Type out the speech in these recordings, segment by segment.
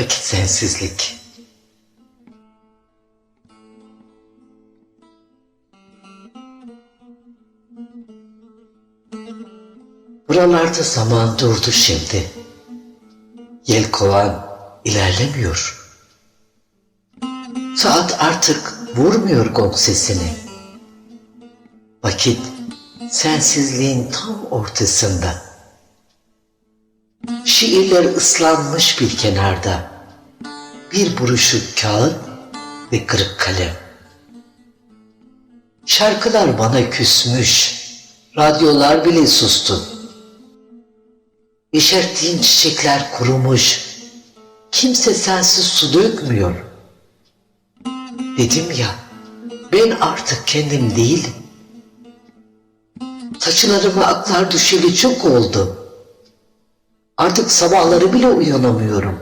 Vakit sensizlik. Buralarda zaman durdu şimdi. Yelkovan ilerlemiyor. Saat artık vurmuyor gong sesini. Vakit sensizliğin tam ortasında. Şiirler ıslanmış bir kenarda. Bir buruşuk kağıt ve kırık kalem. Şarkılar bana küsmüş. Radyolar bile sustu. Yeşerttiğin çiçekler kurumuş. Kimse sensiz su dökmüyor. Dedim ya, ben artık kendim değilim. Saçlarıma aklar düşeli çok oldu. Artık sabahları bile uyanamıyorum.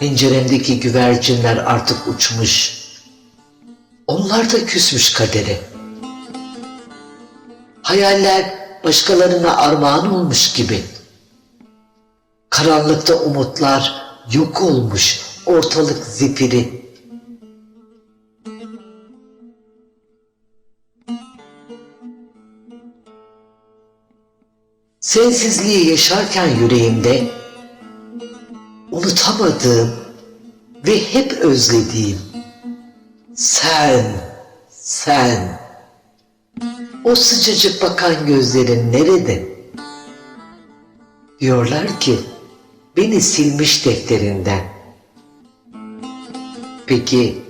Penceremdeki güvercinler artık uçmuş. Onlar da küsmüş kadere. Hayaller başkalarına armağan olmuş gibi. Karanlıkta umutlar yok olmuş, ortalık zifiri. Sensizliği yaşarken yüreğimde unutamadığım ve hep özlediğim sen, sen. O sıcacık bakan gözlerin nerede? Diyorlar ki beni silmiş defterinden. Peki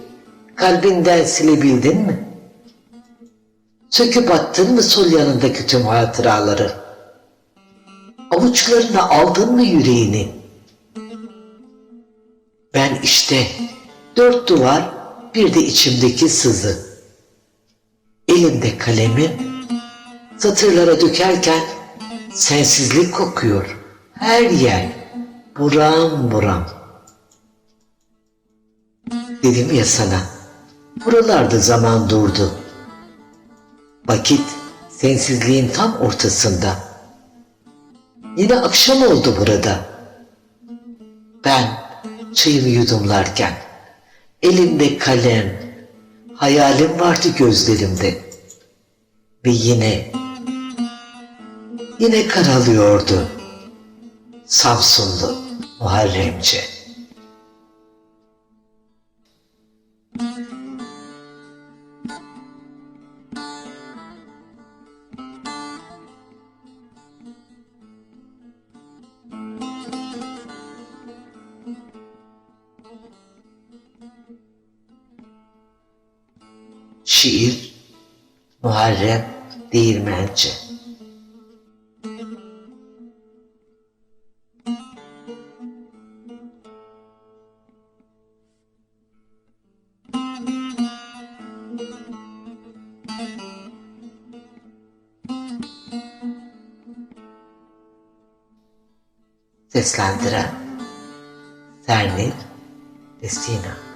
kalbinden silebildin mi? Söküp attın mı sol yanındaki tüm hatıraları? Avuçlarına aldın mı yüreğini? İşte dört duvar bir de içimdeki sızı. Elimde kalemim satırlara dökerken sensizlik kokuyor. Her yer buram buram. Dedim ya sana buralarda zaman durdu. Vakit sensizliğin tam ortasında. Yine akşam oldu burada. Ben çayımı yudumlarken elimde kalem, hayalim vardı gözlerimde. Ve yine, yine karalıyordu Samsunlu Muharremce. Şiir Muharrem Değirmenci Seslendiren Sernil Destina